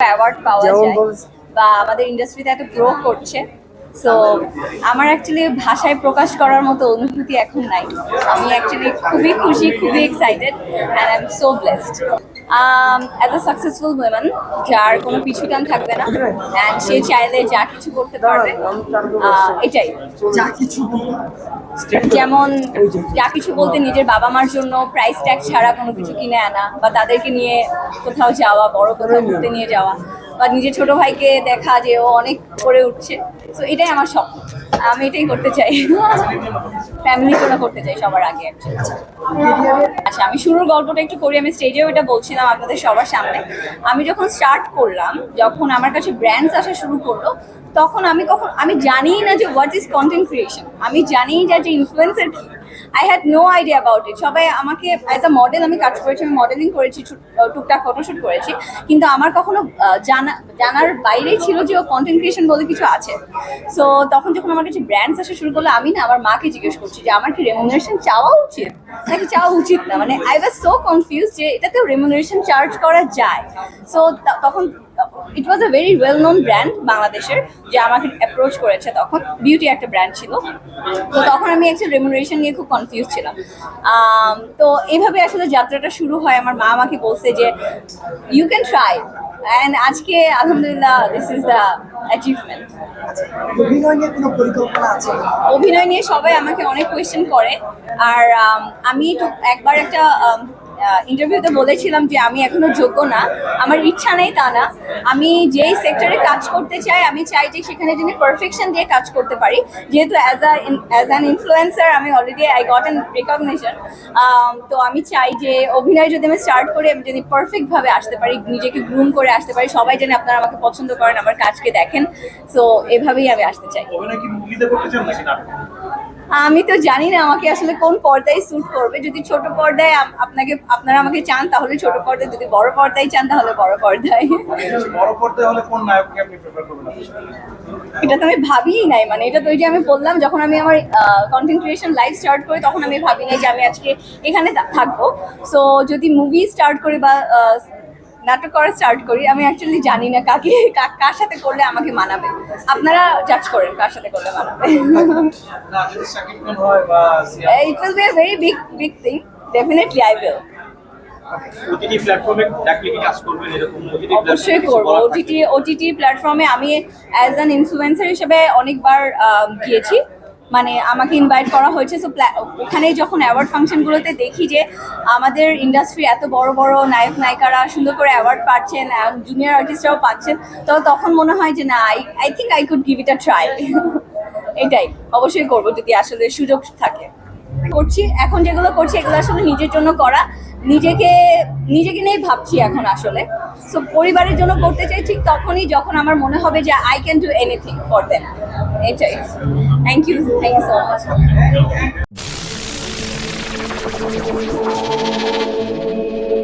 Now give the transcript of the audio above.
Award পাওয়া যায় বা আমাদের ইন্ডাস্ট্রিতে এত গ্রো করছে। সো আমার অ্যাকচুয়ালি ভাষায় প্রকাশ করার মতো অনুভূতি এখন নাই। আমি অ্যাকচুয়ালি খুবই খুশি খুবই excited and I am so blessed as a successful women যার কোনো পিছুটান থাকবে না অ্যান্ড সে চাইলে যা কিছু করতে পারবে আহ, এটাই। যা কিছু যেমন যা কিছু বলতে নিজের বাবা মার জন্য প্রাইস ট্যাগ ছাড়া কোনো কিছু কিনে আনা বা তাদেরকে নিয়ে কোথাও যাওয়া বড় কোথাও ঘুরতে নিয়ে যাওয়া বা নিজের ছোট ভাইকে দেখা যে ও অনেক করে উঠছে। তো এটাই আমার স্বপ্ন। আমি এটাই করতে চাই। ফ্যামিলির জন্য করতে চাই সবার আগে আচ্ছা আমি শুরুর গল্পটা একটু করি। আমি স্টেজেও এটা বলছিলাম আপনাদের সবার সামনে। আমি যখন স্টার্ট করলাম, যখন আমার কাছে ব্র্যান্ডস আসা শুরু করল, তখন আমি কখন আমি জানি না যে হোয়াট ইজ কন্টেন্ট ক্রিয়েশন আমি জানি না যে influencer I had no idea about it সবাই আমাকে অ্যাজ আ মডেল আমি কাজ করেছি, আমি মডেলিং করেছি টুকটাক ফটোশ্যুট করেছি। কিন্তু আমার কখনো জানা, জানার বাইরেই ছিল যে ও কন্টেন্ট ক্রিয়েশন বলে কিছু আছে। সো তখন যখন আমার কাছে ব্র্যান্ডস আসা শুরু করল, আমি না আমার মাকে জিজ্ঞেস করছি যে, আমার কি রেমুনারেশন চাওয়া উচিত? নাকি চাওয়া উচিত না? মানে আই ওয়াজ সো কনফিউজ যে, এটাতেও রেমুনারেশন চার্জ করা যায়। সো তখন it was a very well known brand বাংলাদেশের যে আমাকে অ্যাপ্রোচ করেছে তখন বিউটি একটা ব্র্যান্ড ছিল। তো তখন আমি একটা রেমুনারেশন নিয়ে খুব কনফিউজ ছিলাম। তো এইভাবে আসলে যাত্রাটা শুরু হয়। আমার মা আমাকে বলছে যে ইউ ক্যান ট্রাই অ্যান্ড আজকে আলহামদুলিল্লাহ দিস ইজ দ্য অ্যাচিভমেন্ট অভিনয় নিয়ে সবাই আমাকে অনেক কোয়েশ্চেন করে। আর আমি একবার একটা ইন্টারভিউতে বলেছিলাম যে আমি এখনও যোগ্য না। আমার ইচ্ছা নেই তা না। আমি যেই সেক্টরে কাজ করতে চাই, আমি চাই যে সেখানে যিনি পারফেকশন দিয়ে কাজ করতে পারি। যেহেতু as a as an influencer আমি already I got an recognition তো আমি চাই যে অভিনয় যদি আমি স্টার্ট করে, আমি যদি পারফেক্টভাবে আসতে পারি, নিজেকে গ্রুম করে আসতে পারি, সবাই যেন আপনারা আমাকে পছন্দ করেন, আমার কাজকে দেখেন। সো এভাবেই আমি আসতে চাই। আমি তো জানি না আমাকে আসলে কোন পর্দায় স্যুট করবে। যদি ছোট পর্দায় আপনাকে আপনারা আমাকে চান তাহলে ছোট পর্দায়। যদি বড় পর্দায় চান তাহলে বড় পর্দায়। বড় পর্দায় হলে কোন নায়ককে আপনি প্রেফার করবেন এটা তো আমি ভাবিই নাই মানে এটা তো ওই যে আমি বললাম যখন আমি আমার কন্টেন্ট ক্রিয়েশন লাইভ স্টার্ট করি তখন আমি ভাবি নাই যে আমি আজকে এখানে থাকব। সো যদি মুভি স্টার্ট করি বা নাটক করা স্টার্ট করি আমি অ্যাকচুয়ালি জানি না কাকে কার সাথে করলে আমাকে মানাবে। আপনারা জাজ করেন কার সাথে করলে মানাবে। খান হয় বা ওটিটি প্ল্যাটফর্মে ডাকলে কি কাজ করবেন এরকম? ওটিটি অবশ্যই করব। ওটিটি ওটিটি প্ল্যাটফর্মে আমি অ্যাজ অ্যান ইনফ্লুয়েন্সার হিসেবে অনেকবার গিয়েছি। মানে আমাকে ইনভাইট করা হয়েছে সো ওখানে যখন অ্যাওয়ার্ড ফাংশনগুলোতে দেখি যে আমাদের ইন্ডাস্ট্রি এত বড় বড় নায়ক নায়িকারা সুন্দর করে অ্যাওয়ার্ড পাচ্ছেন জুনিয়র আর্টিস্টরাও পাচ্ছেন, তো তখন মনে হয় যে না I I think I could give it a try এটাই, অবশ্যই করব যদি আসলে সুযোগ থাকে। করছি, এখন যেগুলো করছি, এগুলো আসলে নিজের জন্য করা। নিজেকে নিজেকে নিয়েই ভাবছি এখন আসলে। সো পরিবারের জন্য করতে চাই, ঠিক তখনই যখন আমার মনে হবে যে I can do anything for enjoy. Thank you. Thank you so much. Thank you.